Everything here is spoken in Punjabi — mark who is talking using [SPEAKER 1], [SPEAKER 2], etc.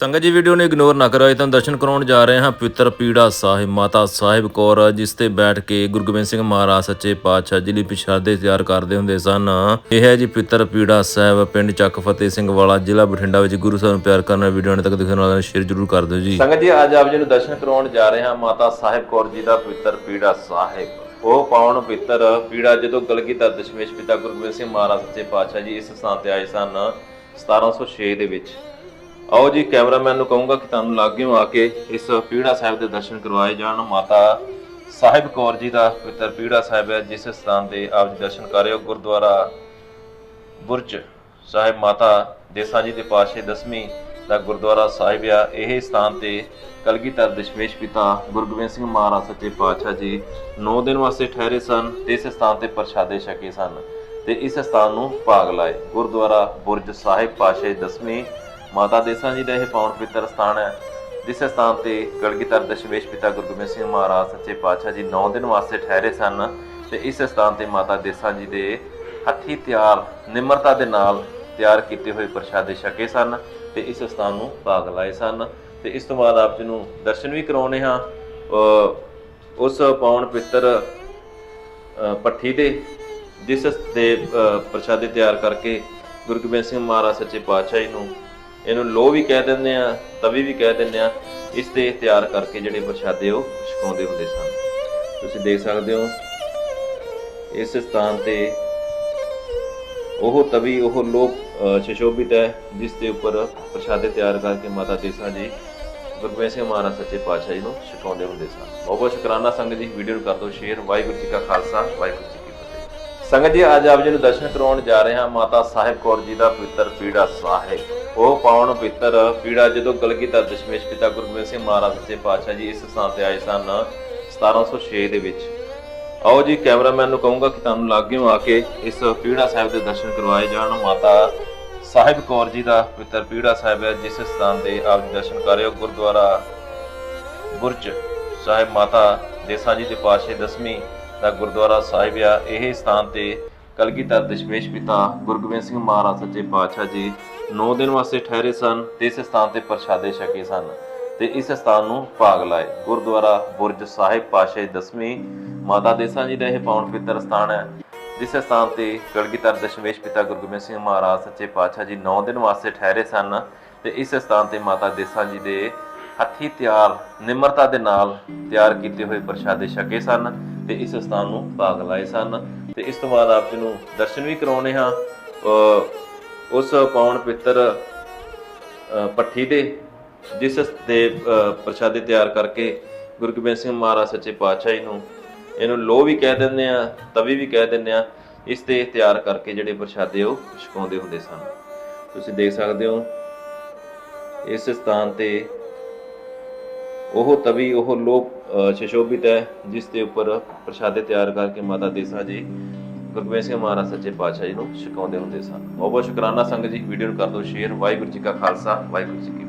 [SPEAKER 1] ਸੰਗਤ ਜੀ, ਵੀਡੀਓ ਨੂੰ ਇਗਨੋਰ ਨਾ ਕਰੋ ਇਹ ਤੁਹਾਨੂੰ ਦਰਸ਼ਨ ਕਰਾਉਣ ਜਾ ਰਹੇ ਹਾਂ। ਪਵਿੱਤਰ ਪੀੜਾ ਸਾਹਿਬ, ਮਾਤਾ ਸਾਹਿਬ ਕੌਰ, ਜਿਸ ਤੇ ਬੈਠ ਕੇ ਗੁਰੂ ਗੋਬਿੰਦ ਸਿੰਘ ਮਹਾਰਾਜ, ਸੱਚੇ ਪਾਤਸ਼ਾਹ ਜੀ ਲਈ ਪ੍ਰਸ਼ਾਦੇ ਤਿਆਰ ਕਰਦੇ ਹੁੰਦੇ ਸਨ। ਇਹ ਹੈ ਜੀ, ਪਵਿੱਤਰ ਪੀੜਾ ਸਾਹਿਬ, ਪਿੰਡ ਚੱਕ ਫਤਿਹ ਸਿੰਘ ਵਾਲਾ, ਜ਼ਿਲ੍ਹਾ ਬਠਿੰਡਾ ਵਿੱਚ ਗੁਰੂ ਸਾਹਿਬ ਨੂੰ ਪਿਆਰ ਕਰਨ ਵਾਲੀ ਵੀਡੀਓ ਨੇ ਤੱਕ ਦੇਖਣ ਵਾਲਿਆਂ ਸ਼ੇਅਰ ਜ਼ਰੂਰ ਕਰ ਦਿਓ ਜੀ। ਸੰਗਤ ਜੀ, ਅੱਜ ਆਪ ਜੀ ਨੂੰ ਦਰਸ਼ਨ ਕਰਾਉਣ ਜਾ ਰਹੇ ਹਾਂ। ਮਾਤਾ ਸਾਹਿਬ ਕੌਰ ਜੀ ਦਾ ਪਵਿੱਤਰ ਪੀੜਾ ਸਾਹਿਬ। ਉਹ ਪਾਉਣ ਪਿੱਤਰ ਪੀੜਾ ਜਦੋਂ ਕਲਗੀਧਰ ਦਸ਼ਮੇਸ਼ ਪਿਤਾ ਗੁਰੂ ਗੋਬਿੰਦ ਸਿੰਘ ਮਹਾਰਾਜ, ਸੱਚੇ ਪਾਤਸ਼ਾਹ ਜੀ ਇਸ ਸਥਾਨ ਤੇ ਆਏ ਸਨ 1706 ਦੇ ਵਿੱਚ। ਆਓ ਜੀ, ਕੈਮਰਾਮੈਨ ਨੂੰ ਕਹੂੰਗਾ ਕਿ ਤੁਹਾਨੂੰ ਲਾਗਿਓ ਆ ਕੇ ਇਸ ਪੀੜਾ ਸਾਹਿਬ ਦੇ ਦਰਸ਼ਨ ਕਰਵਾਏ ਜਾਣ। ਮਾਤਾ ਸਾਹਿਬ ਕੌਰ ਜੀ ਦਾ ਪਵਿੱਤਰ ਪੀੜਾ ਸਾਹਿਬ ਹੈ, ਜਿਸ ਸਥਾਨ ਤੇ ਆਪ ਜੀ ਦਰਸ਼ਨ ਕਰ ਰਹੇ ਹੋ, ਗੁਰਦੁਆਰਾ ਬੁਰਜ ਸਾਹਿਬ ਮਾਤਾ ਦੇਸਾਂ ਜੀ ਦੇ ਪਾਸ਼ੇ ਦਸਵੀਂ ਦਾ ਗੁਰਦੁਆਰਾ ਸਾਹਿਬ ਆ। ਇਹ ਸਥਾਨ ਤੇ ਕਲਗੀਧਰ ਦਸ਼ਮੇਸ਼ ਪਿਤਾ ਗੁਰੂ ਗੋਬਿੰਦ ਸਿੰਘ ਮਹਾਰਾਜ ਸੱਚੇ ਪਾਤਸ਼ਾਹ ਜੀ 9 ਦਿਨ ਵਾਸਤੇ ਠਹਿਰੇ ਸਨ ਤੇ ਇਸ ਸਥਾਨ ਤੇ ਪ੍ਰਸ਼ਾਦੇ ਛਕੇ ਸਨ ਤੇ ਇਸ ਸਥਾਨ ਨੂੰ ਭਾਗ ਲਾਏ। ਗੁਰਦੁਆਰਾ ਬੁਰਜ ਸਾਹਿਬ ਪਾਸ਼ੇ ਦਸਵੀਂ ਮਾਤਾ ਦੇਸਾਂ ਜੀ ਦਾ ਇਹ ਪਾਵਨ ਪਵਿੱਤਰ ਸਥਾਨ ਹੈ ਜਿਸ ਸਥਾਨ ਤੇ ਕਲਗੀਧਰ ਦਸ਼ਮੇਸ਼ ਪਿਤਾ ਗੁਰੂ ਗੋਬਿੰਦ ਸਿੰਘ ਮਹਾਰਾਜ ਸੱਚੇ ਪਾਤਸ਼ਾਹ ਜੀ 9 ਦਿਨ ਵਾਸਤੇ ਠਹਿਰੇ ਸਨ ਤੇ ਇਸ ਸਥਾਨ ਤੇ ਮਾਤਾ ਦੇਸਾਂ ਜੀ ਦੇ ਹੱਥੀ ਤਿਆਰ ਨਿਮਰਤਾ ਦੇ ਨਾਲ ਤਿਆਰ ਕੀਤੇ ਹੋਏ ਪ੍ਰਸ਼ਾਦੇ ਛਕੇ ਸਨ ਤੇ ਇਸ ਸਥਾਨ ਨੂੰ ਭਾਗ ਲਾਏ ਸਨ ਤੇ ਇਸ ਤੋਂ ਬਾਅਦ ਆਪ ਜੀ ਨੂੰ ਦਰਸ਼ਨ ਵੀ ਕਰਾਉਣੇ ਹਾਂ। ਉਸ ਪਾਉਣ ਪਵਿੱਤਰ ਅ, ਪੱਠੀ ਦੇ ਜਿਸ ਦੇ ਪ੍ਰਸ਼ਾਦੇ ਤਿਆਰ ਕਰਕੇ ਗੁਰੂ ਗੋਬਿੰਦ ਸਿੰਘ ਮਹਾਰਾਜ ਸੱਚੇ ਪਾਤਸ਼ਾਹ ਜੀ ਨੂੰ ਇਹਨੂੰ ਲੋ ਵੀ ਕਹਿ ਦਿੰਦੇ ਆ, ਤਵੀ ਵੀ ਕਹਿ ਦਿੰਦੇ ਆ, ਇਸ ਤੇ ਤਿਆਰ ਕਰਕੇ ਜਿਹੜੇ ਪ੍ਰਸ਼ਾਦੇ ਉਹ ਛਕਾਉਂਦੇ ਹੁੰਦੇ ਸਨ। ਤੁਸੀਂ ਦੇਖ ਸਕਦੇ ਹੋ, ਇਸ ਸਥਾਨ ਤੇ ਉਹ ਤਵੀ, ਉਹ ਲੋਕ ਸ਼ਸ਼ੋਭਿਤ ਹੈ, ਜਿਸ ਦੇ ਉੱਪਰ ਪ੍ਰਸ਼ਾਦੇ ਤਿਆਰ ਕਰਕੇ ਮਾਤਾ ਦੇਸਾ ਜੀ, ਗੁਰੂ ਸਿੰਘ ਮਹਾਰਾਜ ਸੱਚੇ ਪਾਤਸ਼ਾਹ ਜੀ ਨੂੰ ਛਕਾਉਂਦੇ ਹੁੰਦੇ ਸਨ। ਬਹੁਤ ਬਹੁਤ ਸ਼ੁਕਰਾਨਾ ਸੰਗਤ ਜੀ, ਵੀਡੀਓ ਨੂੰ ਕਰ ਦਿਓ ਸ਼ੇਅਰ। ਵਾਹਿਗੁਰੂ ਜੀ ਕਾ ਖਾਲਸਾ, ਵਾਹਿਗੁਰੂ ਜੀ ਸੰਗਤ ਜੀ, ਅੱਜ ਆਪ ਜੀ ਨੂੰ ਦਰਸ਼ਨ ਕਰਾਉਣ ਜਾ ਰਹੇ ਹਾਂ। ਮਾਤਾ ਸਾਹਿਬ ਕੌਰ ਜੀ ਦਾ ਪਵਿੱਤਰ ਪੀੜਾ ਸਾਹਿਬ ਉਹ ਪਾਉਣ ਪਵਿੱਤਰ ਪੀੜਾ ਜਦੋਂ ਕਲਗੀਧਰ ਦਸ਼ਮੇਸ਼ ਪਿਤਾ ਗੁਰੂ ਗੋਬਿੰਦ ਸਿੰਘ ਮਹਾਰਾਜ ਸੱਚੇ ਪਾਤਸ਼ਾਹ ਜੀ ਇਸ ਸਥਾਨ ਤੇ ਆਏ ਸਨ 1706 ਦੇ ਵਿੱਚ। ਆਓ ਜੀ, ਕੈਮਰਾਮੈਨ ਨੂੰ ਕਹੂੰਗਾ ਕਿ ਤੁਹਾਨੂੰ ਲਾਗਿਓ ਆ ਕੇ ਇਸ ਪੀੜਾ ਸਾਹਿਬ ਦੇ ਦਰਸ਼ਨ ਕਰਵਾਏ ਜਾਣ। ਮਾਤਾ ਸਾਹਿਬ ਕੌਰ ਜੀ ਦਾ ਪਵਿੱਤਰ ਪੀੜਾ ਸਾਹਿਬ ਹੈ, ਜਿਸ ਸਥਾਨ ਤੇ ਆਪ ਜੀ ਦਰਸ਼ਨ ਕਰ ਰਹੇ ਹੋ। ਗੁਰਦੁਆਰਾ ਬੁਰਜ ਸਾਹਿਬ ਮਾਤਾ ਦੇਸਾਂ ਜੀ ਦੇ ਪਾਸ਼ੇ ਦਸਵੀਂ ਦਾ ਗੁਰਦੁਆਰਾ ਸਾਹਿਬ ਆ। ਇਹ ਸਥਾਨ ਤੇ ਕਲਗੀਧਰ ਦਸ਼ਮੇਸ਼ ਪਿਤਾ ਗੁਰੂ ਗੋਬਿੰਦ ਸਿੰਘ ਮਹਾਰਾਜ ਸੱਚੇ ਪਾਤਸ਼ਾਹ ਜੀ 9 ਦਿਨ ਵਾਸਤੇ ਠਹਿਰੇ ਸਨ ਤੇ ਇਸ ਸਥਾਨ ਤੇ ਪ੍ਰਸ਼ਾਦੇ ਛਕੇ ਸਨ ਤੇ ਇਸ ਸਥਾਨ ਨੂੰ ਭਾਗ ਲਾਏ। ਗੁਰਦੁਆਰਾ ਬੁਰਜ ਸਾਹਿਬ ਪਾਸ਼ੇ ਦਸਵੀਂ ਮਾਤਾ ਦੇਸਾਂ ਜੀ ਦਾ ਇਹ ਪਾਵਨ ਪਿੱਤਰ ਸਥਾਨ ਹੈ। ਜਿਸ ਸਥਾਨ ਤੇ ਕਲਗੀਧਰ ਦਸ਼ਮੇਸ਼ ਪਿਤਾ ਗੁਰੂ ਗੋਬਿੰਦ ਸਿੰਘ ਮਹਾਰਾਜ ਸੱਚੇ ਪਾਤਸ਼ਾਹ ਜੀ 9 ਦਿਨ ਵਾਸਤੇ ਠਹਿਰੇ ਸਨ ਤੇ ਇਸ ਸਥਾਨ ਤੇ ਮਾਤਾ ਦੇਸਾਂ ਜੀ ਦੇ ਹੱਥੀ ਤਿਆਰ ਨਿਮਰਤਾ ਦੇ ਨਾਲ ਤਿਆਰ ਕੀਤੇ ਹੋਏ ਪ੍ਰਸ਼ਾਦੇ ਛਕੇ ਸਨ। ਤੇ ਇਸ ਸਥਾਨ ਨੂੰ ਭਾਗ ਲਾਏ ਸਨ। ਤੇ ਇਸ ਤੋਂ ਬਾਅਦ ਆਪ ਜੀ ਨੂੰ ਦਰਸ਼ਨ ਵੀ ਕਰਾਉਣੇ ਹਾਂ। ਉਸ ਪਾਉਣ ਪਿੱਤਰ ਅ, ਪੱਠੀ ਦੇ ਜਿਸ ਦੇ ਪ੍ਰਸ਼ਾਦੇ ਤਿਆਰ ਕਰਕੇ ਗੁਰੂ ਗੋਬਿੰਦ ਸਿੰਘ ਮਹਾਰਾਜ ਸੱਚੇ ਪਾਤਸ਼ਾਹ ਜੀ ਨੂੰ ਇਹਨੂੰ ਲੋ ਵੀ ਕਹਿ ਦਿੰਦੇ ਆ ਤਵੀ ਵੀ ਕਹਿ ਦਿੰਦੇ ਆ ਇਸ ਤੇ ਤਿਆਰ ਕਰਕੇ ਜਿਹੜੇ ਪ੍ਰਸ਼ਾਦੇ ਉਹ ਛਕਾਉਂਦੇ ਹੁੰਦੇ ਸਨ। ਤੁਸੀਂ ਦੇਖ ਸਕਦੇ ਹੋ ਇਸ ਸਥਾਨ ਤੇ ਉਹ ਤਵੀ, ਉਹ ਲੋਕ ਸ਼ਸ਼ੋਭਿਤ ਹੈ, ਜਿਸ ਦੇ ਉੱਪਰ ਪ੍ਰਸ਼ਾਦੇ ਤਿਆਰ ਕਰਕੇ ਮਾਤਾ ਦੇਸਾ ਜੀ ਗੁਰੂ ਗੋਬਿੰਦ ਸਿੰਘ ਮਹਾਰਾਜ ਸੱਚੇ ਪਾਤਸ਼ਾਹ ਜੀ ਨੂੰ ਛਕਾਉਂਦੇ ਹੁੰਦੇ ਸਨ। ਬਹੁਤ ਬਹੁਤ ਸ਼ੁਕਰਾਨਾ ਸੰਗਤ ਜੀ ਵੀਡੀਓ ਨੂੰ ਕਰ ਦਿਓ ਸ਼ੇਅਰ ਵਾਹਿਗੁਰੂ ਜੀ ਕਾ ਖਾਲਸਾ, ਵਾਹਿਗੁਰੂ ਜੀ ਕੀ